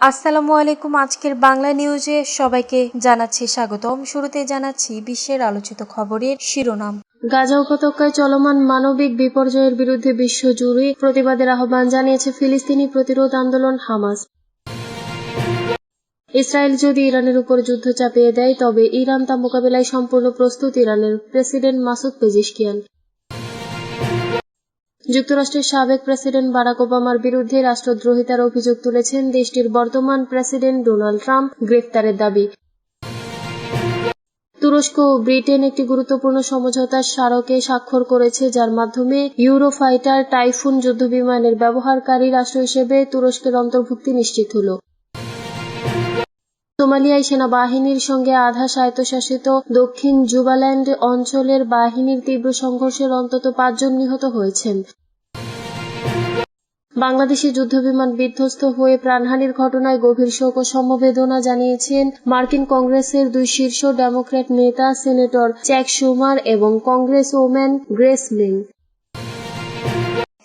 আসসালামু আলাইকুম। আজকের বাংলা নিউজে সবাইকে জানাচ্ছি স্বাগতম। শুরুতে জানাচ্ছি বিশ্বের আলোচিত খবরের শিরোনাম। গাজা উপত্যকায় চলমান মানবিক বিপর্যয়ের বিরুদ্ধে বিশ্বজুড়ে প্রতিবাদের আহ্বান জানিয়েছে ফিলিস্তিনি প্রতিরোধ আন্দোলন হামাস। ইসরায়েল যদি ইরানের উপর যুদ্ধ চাপিয়ে দেয়, তবে ইরান তা মোকাবেলায় সম্পূর্ণ প্রস্তুত ইরানের প্রেসিডেন্ট মাসুদ পেজিশকিয়ান। যুক্তরাষ্ট্রের সাবেক প্রেসিডেন্ট বারাক ওবামার বিরুদ্ধে রাষ্ট্রদ্রোহিতার অভিযোগ তুলেছেন দেশটির বর্তমান প্রেসিডেন্ট ডোনাল্ড ট্রাম্প গ্রেফতারের দাবি। তুরস্ক ও ব্রিটেন একটি গুরুত্বপূর্ণ সমঝোতার স্মারকে স্বাক্ষর করেছে, যার মাধ্যমে ইউরোফাইটার টাইফুন যুদ্ধবিমানের ব্যবহারকারী রাষ্ট্র হিসেবে তুরস্কের অন্তর্ভুক্তি নিশ্চিত হল। সোমালিয়ায় সেনাবাহিনীর সঙ্গে আধা স্বায়ত্তশাসিত দক্ষিণ জুবাল্যান্ড অঞ্চলের বাহিনীর তীব্র সংঘর্ষের অন্তত পাঁচজন নিহত হয়েছেন। বাংলাদেশে যুদ্ধবিমান বিধ্বস্ত হয়ে প্রাণহানির ঘটনায় গভীর শোক ও সমবেদনা জানিয়েছেন মার্কিন কংগ্রেসের দুই শীর্ষ ডেমোক্র্যাট নেতা, সেনেটর চ্যাক সুমার এবং কংগ্রেস ওম্যান গ্রেস মিং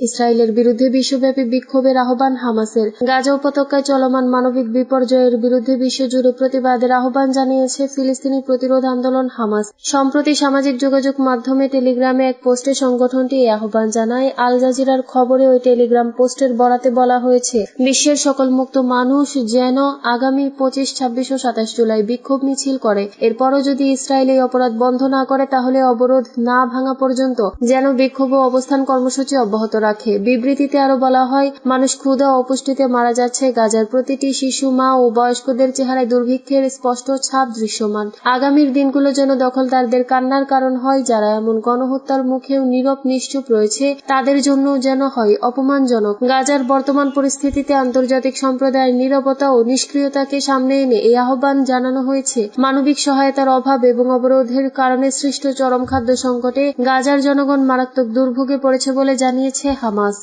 ইসরায়েলের বিরুদ্ধে বিশ্বব্যাপী বিক্ষোভের আহ্বান হামাসের। গাজা উপত্যকায় চলমান মানবিক বিপর্যয়ের বিরুদ্ধে বিশ্বজুড়ে প্রতিবাদের আহ্বান জানিয়েছে ফিলিস্তিনি প্রতিরোধ আন্দোলন হামাস। সম্প্রতি সামাজিক যোগাযোগ মাধ্যমে টেলিগ্রামে এক পোস্টে সংগঠনটি এই আহ্বান জানায়, আল জাজিরার খবরে ওই টেলিগ্রাম পোস্টের বরাতে বলা হয়েছে, বিশ্বের সকল মুক্ত মানুষ যেন আগামী পঁচিশ, ছাব্বিশ ও সাতাশ জুলাই বিক্ষোভ মিছিল করে। এরপরও যদি ইসরায়েল এই অপরাধ বন্ধ না করে, তাহলে অবরোধ না ভাঙা পর্যন্ত যেন বিক্ষোভ ও অবস্থান কর্মসূচি অব্যাহত রাখে। বিবৃতিতে আরও বলা হয়, মানুষ ক্ষুধা অপুষ্টিতে মারা যাচ্ছে। গাজার প্রতিটি শিশু, মা ও বয়স্কদের চেহারায় দুর্ভিক্ষের স্পষ্ট ছাপ দৃশ্যমান। আগামীর দিনগুলো যেন দখলদারদের কান্নার কারণ হয়, যারা এমন গণহত্যার মুখেও নীরব নিশ্চুপ রয়েছে, তাদের জন্য যেন হয় অপমানজনক। গাজার বর্তমান পরিস্থিতিতে আন্তর্জাতিক সম্প্রদায়ের নীরবতা ও নিষ্ক্রিয়তাকে সামনে এনে এই আহ্বান জানানো হয়েছে। মানবিক সহায়তার অভাব এবং অবরোধের কারণে সৃষ্ট চরম খাদ্য সংকটে গাজার জনগণ মারাত্মক দুর্ভোগে পড়েছে বলে জানিয়েছে হামাস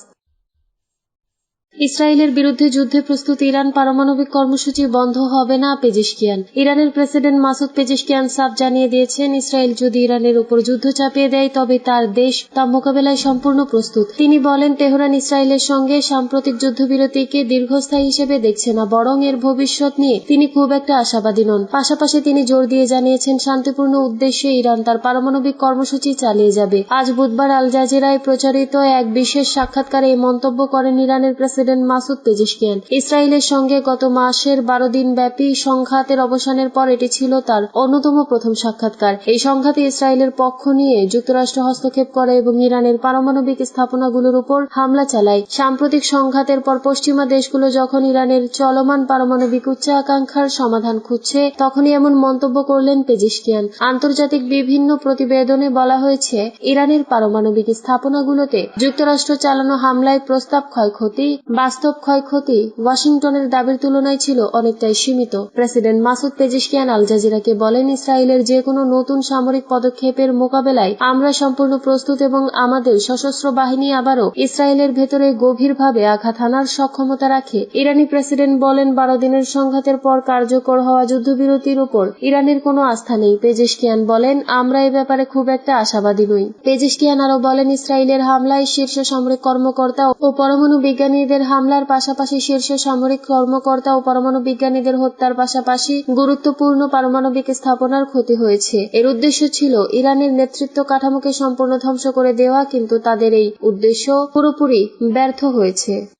ইসরায়েলের বিরুদ্ধে যুদ্ধে প্রস্তুত ইরান পারমাণবিক কর্মসূচি বন্ধ হবে না, পেজিশকিয়ান। ইরানের প্রেসিডেন্ট মাসুদ পেজিশকিয়ান সাফ জানিয়ে দিয়েছেন, ইসরায়েল যদি ইরানের উপর যুদ্ধ চাপিয়ে দেয়, তবে তার দেশ তা মোকাবেলায় সম্পূর্ণ প্রস্তুত। তিনি বলেন, তেহরান ইসরায়েলের সঙ্গে সাম্প্রতিক যুদ্ধবিরতিকে দীর্ঘস্থায়ী হিসেবে দেখছে না, বরং এর ভবিষ্যৎ নিয়ে তিনি খুব একটা আশাবাদী নন। পাশাপাশি তিনি জোর দিয়ে জানিয়েছেন, শান্তিপূর্ণ উদ্দেশ্যে ইরান তার পারমাণবিক কর্মসূচি চালিয়ে যাবে। আজ বুধবার আল জাজিরায় প্রচারিত এক বিশেষ সাক্ষাৎকারে এই মন্তব্য করেন ইরানের প্রেসিডেন্ট মাসুদ পেজিশকিয়ান। ইসরায়েলের সঙ্গে গত মাসের বারো দিন ব্যাপী সংঘাতের অবসানের পর এটি ছিল তার অন্যতম প্রথম সাক্ষাৎকার। এই সংঘাতে ইসরায়েলের পক্ষ নিয়ে যুক্তরাষ্ট্র হস্তক্ষেপ করে এবং ইরানের পারমাণবিক স্থাপনাগুলোর উপর হামলা চালায়। সাম্প্রতিক সংঘাতের পর পশ্চিমা দেশগুলো যখন ইরানের চলমান পারমাণবিক উচ্চাকাঙ্ক্ষার সমাধান খুঁজছে, তখনই এমন মন্তব্য করলেন পেজিশকিয়ান। আন্তর্জাতিক বিভিন্ন প্রতিবেদনে বলা হয়েছে, ইরানের পারমাণবিক স্থাপনাগুলোতে যুক্তরাষ্ট্র চালানো হামলায় প্রস্তাব ক্ষয়ক্ষতি বাস্তব ক্ষয়ক্ষতি ওয়াশিংটনের দাবির তুলনায় ছিল অনেকটাই সীমিত। প্রেসিডেন্ট মাসুদ পেজিশকিয়ান আল জাজিরাকে বলেন, ইসরায়েলের যে কোনো নতুন সামরিক পদক্ষেপের মোকাবেলায় আমরা সম্পূর্ণ প্রস্তুত এবং আমাদের সশস্ত্র বাহিনী আবারও ইসরায়েলের ভেতরে গভীরভাবে আঘাত হানার সক্ষমতা রাখে। ইরানি প্রেসিডেন্ট বলেন, বারো দিনের সংঘাতের পর কার্যকর হওয়া যুদ্ধবিরতির উপর ইরানের কোনো আস্থা নেই। পেজেশকিয়ান বলেন, আমরা এ ব্যাপারে খুব একটা আশাবাদী নই। পেজেশকিয়ান আরও বলেন, ইসরায়েলের হামলায় শীর্ষ সামরিক কর্মকর্তা ও পরমাণু বিজ্ঞানীদের হামলার পাশাপাশি শীর্ষ সামরিক কর্মকর্তা ও পরমাণু বিজ্ঞানীদের হত্যার পাশাপাশি গুরুত্বপূর্ণ পারমাণবিক স্থাপনার ক্ষতি হয়েছে। এর উদ্দেশ্য ছিল ইরানের নেতৃত্ব কাঠামোকে সম্পূর্ণ ধ্বংস করে দেওয়া, কিন্তু তাদের এই উদ্দেশ্য পুরোপুরি ব্যর্থ হয়েছে।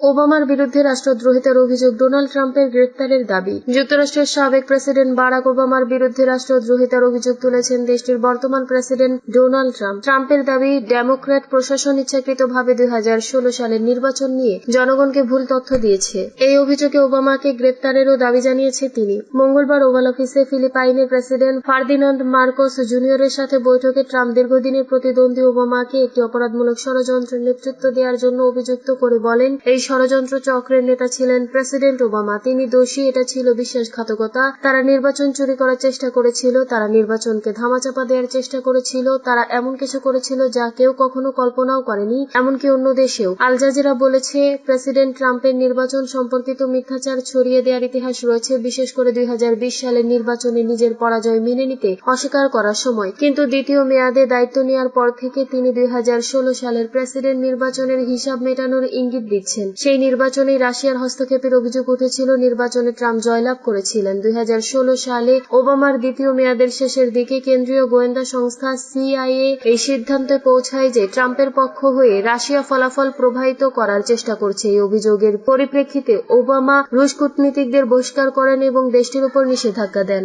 ওবামার বিরুদ্ধে রাষ্ট্রদ্রোহিতার অভিযোগ ডোনাল্ড ট্রাম্পের গ্রেফতারের দাবি। যুক্তরাষ্ট্রের সাবেক প্রেসিডেন্ট বারাক ওবামার বিরুদ্ধে রাষ্ট্রদ্রোহিতার অভিযোগ তুলেছেন দেশটির বর্তমান প্রেসিডেন্ট ডোনাল্ড ট্রাম্প। ট্রাম্পের দাবি, ডেমোক্র্যাট প্রশাসন ইচ্ছাকৃতভাবে দুই সালের নির্বাচন নিয়ে জনগণকে ভুল তথ্য দিয়েছে। এই অভিযোগে ওবামাকে গ্রেফতারেরও দাবি জানিয়েছে তিনি। মঙ্গলবার ওভাল অফিসে ফিলিপাইনের প্রেসিডেন্ট ফার্দিনান্দ মার্কোস জুনিয়রের সাথে বৈঠকে ট্রাম্প দীর্ঘদিনের প্রতিদ্বন্দ্বী ওবামাকে একটি অপরাধমূলক ষড়যন্ত্রের নেতৃত্ব দেওয়ার জন্য অভিযুক্ত করে বলেন, এই ষড়যন্ত্র চক্রের নেতা ছিলেন প্রেসিডেন্ট ওবামা। তিনি দোষী, এটা ছিল বিশ্বাসঘাতকতা। তারা নির্বাচন চুরি করার চেষ্টা করেছিল, তারা নির্বাচনকে ধামাচাপা দেওয়ার চেষ্টা করেছিল, তারা এমন কিছু করেছিল যা কেউ কখনো কল্পনাও করেনি, এমনকি অন্য দেশেও। আল জাজিরা বলেছে, প্রেসিডেন্ট ট্রাম্পের নির্বাচন সম্পর্কিত মিথ্যাচার ছড়িয়ে দেওয়ার ইতিহাস রয়েছে, বিশেষ করে দুই হাজার বিশ সালের নির্বাচনে নিজের পরাজয় মেনে নিতে অস্বীকার করার সময়। কিন্তু দ্বিতীয় মেয়াদে দায়িত্ব নেওয়ার পর থেকে তিনি দুই হাজার ষোলো সালের প্রেসিডেন্ট নির্বাচনের হিসাব মেটানোর ইঙ্গিত দিচ্ছেন। সেই নির্বাচনে রাশিয়ার হস্তক্ষেপের অভিযোগ উঠেছিল, নির্বাচনে ট্রাম্প জয়লাভ করেছিলেন। দুই হাজার ষোলো সালে ওবামার দ্বিতীয় মেয়াদের শেষের দিকে কেন্দ্রীয় গোয়েন্দা সংস্থা সিআইএ এই সিদ্ধান্তে পৌঁছায় যে ট্রাম্পের পক্ষ হয়ে রাশিয়া ফলাফল প্রবাহিত করার চেষ্টা করছে। এই অভিযোগের পরিপ্রেক্ষিতে ওবামা রুশ কূটনীতিকদের বহিষ্কার করেন এবং দেশটির উপর নিষেধাজ্ঞা দেন।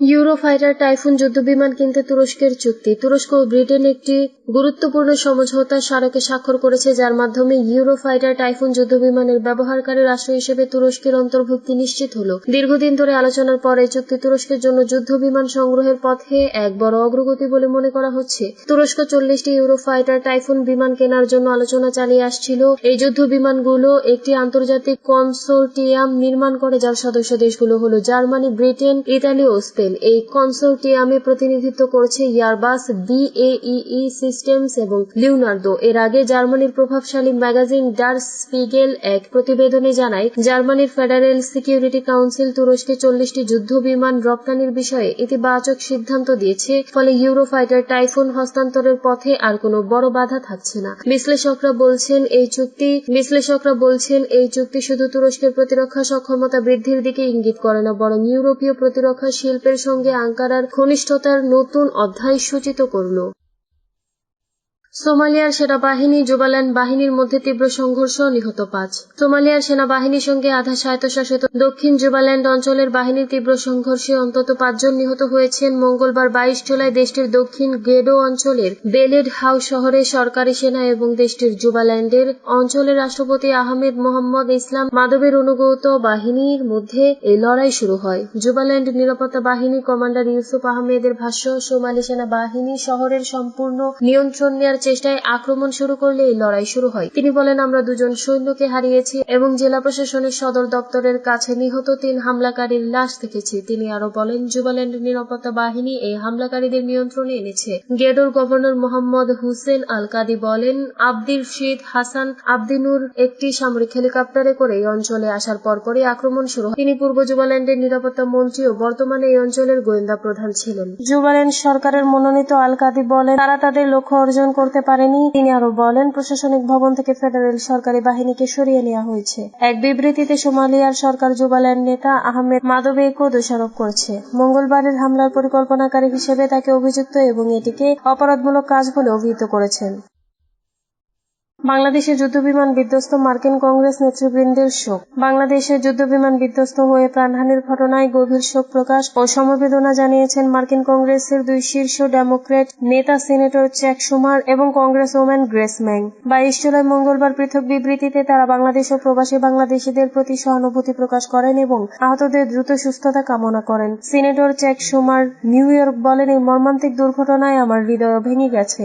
ইউরোফাইটার টাইফুন যুদ্ধবিমান কিনতে তুরস্কের চুক্তি। তুরস্ক ও ব্রিটেন একটি গুরুত্বপূর্ণ সমঝোতা স্মারকে স্বাক্ষর করেছে, যার মাধ্যমে ইউরোফাইটার টাইফুন যুদ্ধবিমানের ব্যবহারকারী রাষ্ট্র হিসেবে তুরস্কের অন্তর্ভুক্তি নিশ্চিত হল। দীর্ঘদিন ধরে আলোচনার পর এই চুক্তি তুরস্কের জন্য যুদ্ধবিমান সংগ্রহের পথে এক বড় অগ্রগতি বলে মনে করা হচ্ছে। তুরস্ক চল্লিশটি ইউরোফাইটার টাইফুন বিমান কেনার জন্য আলোচনা চালিয়ে আসছিল। এই যুদ্ধ বিমানগুলো একটি আন্তর্জাতিক কনসোর্টিয়াম নির্মাণ করে, যার সদস্য দেশগুলো হলো জার্মানি, ব্রিটেন, ইতালি ও স্পেন। এই কনসোর্টিয়ামে প্রতিনিধিত্ব করছে ইয়ারবাস, বিএইই সিস্টেমস এবং লিওনার্দো। এর আগে জার্মানির প্রভাবশালী ম্যাগাজিন ডার স্পিগেল এক প্রতিবেদনে জানায়, জার্মানির ফেডারেল সিকিউরিটি কাউন্সিল তুরস্কে চল্লিশটি যুদ্ধ বিমান রপ্তানির বিষয়ে ইতিবাচক সিদ্ধান্ত দিয়েছে, ফলে ইউরোফাইটার টাইফুন হস্তান্তরের পথে আর কোনো বড় বাধা থাকছে না। বিশ্লেষকরা বলছেন, এই চুক্তি, বিশ্লেষকরা বলছেন, এই চুক্তি শুধু তুরস্কের প্রতিরক্ষা সক্ষমতা বৃদ্ধির দিকে ইঙ্গিত করে না, বরং ইউরোপীয় প্রতিরক্ষা শিল্পের সঙ্গে আঙ্কারার ঘনিষ্ঠতার নতুন অধ্যায় সূচিত করল। সোমালিয়ার সেনাবাহিনী জুবাল্যান্ড বাহিনীর মধ্যে তীব্র সংঘর্ষ নিহত পাঁচ। সোমালিয়ার সেনাবাহিনীর সঙ্গে আধা স্বায়ত্তশাসিত দক্ষিণ জুবাল্যান্ড অঞ্চলের বাহিনীর তীব্র সংঘর্ষে অন্তত পাঁচজন নিহত হয়েছেন। মঙ্গলবার বাইশ জুলাই দেশটির দক্ষিণ গেডো অঞ্চলের বেলেড হাউস শহরে সরকারি সেনা এবং দেশটির জুবাল্যান্ডের অঞ্চলের রাষ্ট্রপতি আহমেদ মোহাম্মদ ইসলাম মাদবের অনুগত বাহিনীর মধ্যে এই লড়াই শুরু হয়। জুবাল্যান্ড নিরাপত্তা বাহিনী কমান্ডার ইউসুফ আহমেদের ভাষ্য, সোমালি সেনাবাহিনী শহরের সম্পূর্ণ নিয়ন্ত্রণ নেওয়ার চেষ্টায় আক্রমণ শুরু করলে এই লড়াই শুরু হয়। তিনি বলেন, আমরা দুজন সৈন্যকে হারিয়েছি এবং জেলা প্রশাসনের সদর দপ্তরের কাছে নিহত তিন হামলাকারীর লাশ দেখেছি। তিনি আরও বলেন জুবাল্যান্ড নিরাপত্তা বাহিনী এই হামলাকারীদের নিয়ন্ত্রণে এনেছে। গেডোর governor Mohamed Hussein al Qadi বলেন, আব্দির শীদ হাসান আব্দিনুর একটি সামরিক হেলিকপ্টারে করে এই অঞ্চলে আসার পরপরই আক্রমণ শুরু হয়। তিনি পূর্ব জুবাল্যান্ডের নিরাপত্তা মন্ত্রী ও বর্তমানে এই অঞ্চলের গোয়েন্দা প্রধান ছিলেন। জুবাল্যান্ড সরকারের মনোনীত আল কাদি বলেন, তারা তাদের লক্ষ্য অর্জন করতে পারেনি, তিনি আরও বলেন, প্রশাসনিক ভবন থেকে ফেডারেল সরকারি বাহিনীকে সরিয়ে নেওয়া হয়েছে। এক বিবৃতিতে সোমালিয়ার সরকার জুবাল্যান্ড নেতা আহমেদ মাদবেকও দোষারোপ করেছে। মঙ্গলবারের হামলার পরিকল্পনাকারী হিসেবে তাকে অভিযুক্ত এবং এটিকে অপরাধমূলক কাজ বলে অভিহিত করেছেন। বাংলাদেশে যুদ্ধবিমান বিধ্বস্ত মার্কিন কংগ্রেস নেতৃবৃন্দের শোক। বাংলাদেশে যুদ্ধবিমান বিধ্বস্ত হয়ে প্রাণহানির ঘটনায় গভীর শোক প্রকাশ ও সমবেদনা জানিয়েছেন মার্কিন কংগ্রেসের দুই শীর্ষ ডেমোক্রেট নেতা সিনেটর চ্যাক সুমার এবং কংগ্রেস ওম্যান গ্রেস ম্যাং। বাইশ জুলাই মঙ্গলবার পৃথক বিবৃতিতে তারা বাংলাদেশ ও প্রবাসী বাংলাদেশিদের প্রতি সহানুভূতি প্রকাশ করেন এবং আহতদের দ্রুত সুস্থতা কামনা করেন। Senator Chuck Schumer New York বলেন, এই মর্মান্তিক দুর্ঘটনায় আমার হৃদয় ভেঙে গেছে।